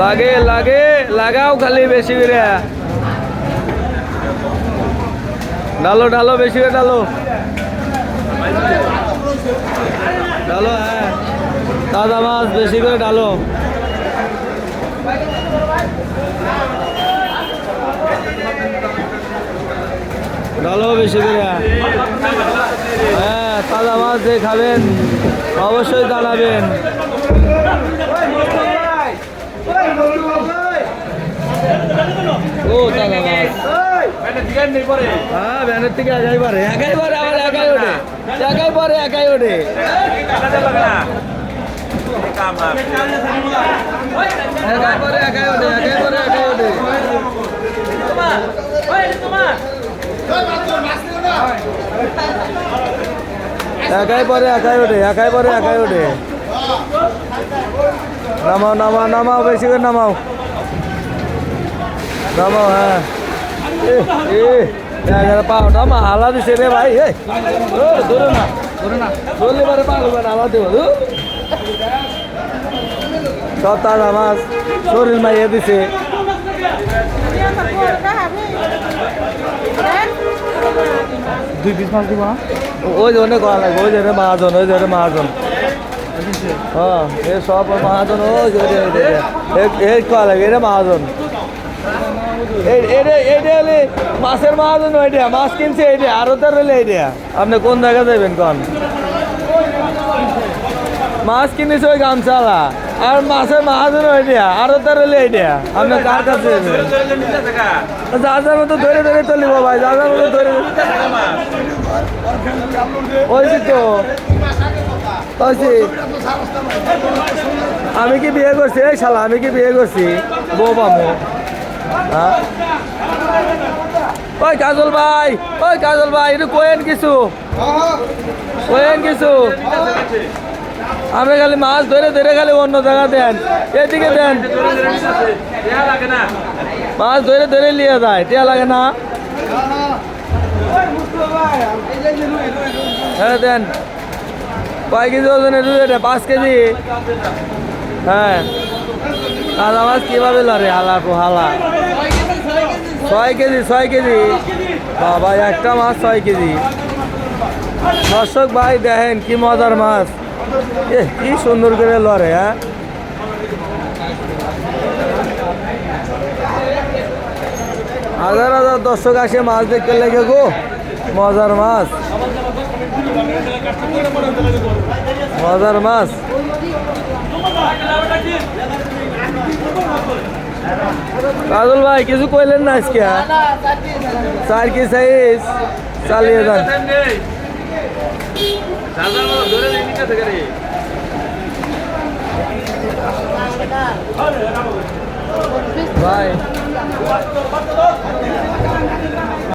লাগে লাগে, লাগাও খালি বেশি করে। ডালো ডালো, বেশি করে ডালো। ডালো হ্যাঁ। তাজা মাছ বেশি করে ডালো। ডালো বেশি করে হ্যাঁ। তাজা মাছ যে খাবেন, অবশ্যই জানাবেন। ও তাজা হ্যাঁ থেকে একাই পারে। একাই পারে আবার একাই ওঠে। একাই পারে একাই ওঠে। একাই পারে একাই ওঠে একাই পারে একাই ওঠে। একাই পারে একাই ওঠে একাই পারে একাই ওঠে। নামাও নামাও নামাও, বেশি করে নামাও। নামাও হ্যাঁ। পাওটা মা হালা দিছে রে ভাই ধরো না ধরো না। ধরলে পারে পা করবে না হালা দেবো। সব তাজা মাছ শরীর মাইয়ে দিছে। দুই পিস মাছ দিব না ওই জন্য করা লাগবে, ওই জন্য মহাজন, ওই জন্য মহাজন। হ্যাঁ এ সব মহাজন এই করা লাগে এটা মহাজন। মাছের মহাজন ওইটা মাছ কিনছে এইটা আরও তার আপনি কোন জায়গা যাবেন কোন? মাছ কিনেছে ওই গামছালা, আর মাছের মহাজন ওইটা আরও তার হলে এইটা আপনি কার কাছে যা, যার মতো ধরে ধরে চলিব ভাই, যা, যার মতো ধরে। ওই তো। আমি কি বিয়ে করছি? এই শালা, আমি কি বিয়ে করছি? বউ পামো হ্যাঁ? ওই কাজল ভাই, ওই কাজল ভাই একটু কোয়েন কিছু? কোয়েন কিছু? আমি খালি মাছ ধরে ধরে খালি অন্য জায়গা দেন। এদিকে দেন। মাছ ধরে ধরে নিয়ে যায়, টিয়া লাগে না? হ্যাঁ দেন। কয় কেজি ওজনের দুধ এটা? পাঁচ কেজি? হ্যাঁ। কাদা মাছ কীভাবে লড়ে? হালা হালা। ছয় কেজি ছয় কেজি। বাবা, একটা মাছ ছয় কেজি। দর্শক ভাই, দেখেন কি মজার মাছ। এ, কি সুন্দর করে লড়ে হ্যাঁ? হাজার হাজার দর্শক আসে মাছ দেখতে লেগে গো। মজার মাছ। মজার মাছ। কাজল ভাই কিছু কইলেন না আজকে? চার কি সাইজ চালিয়ে যান ভাই।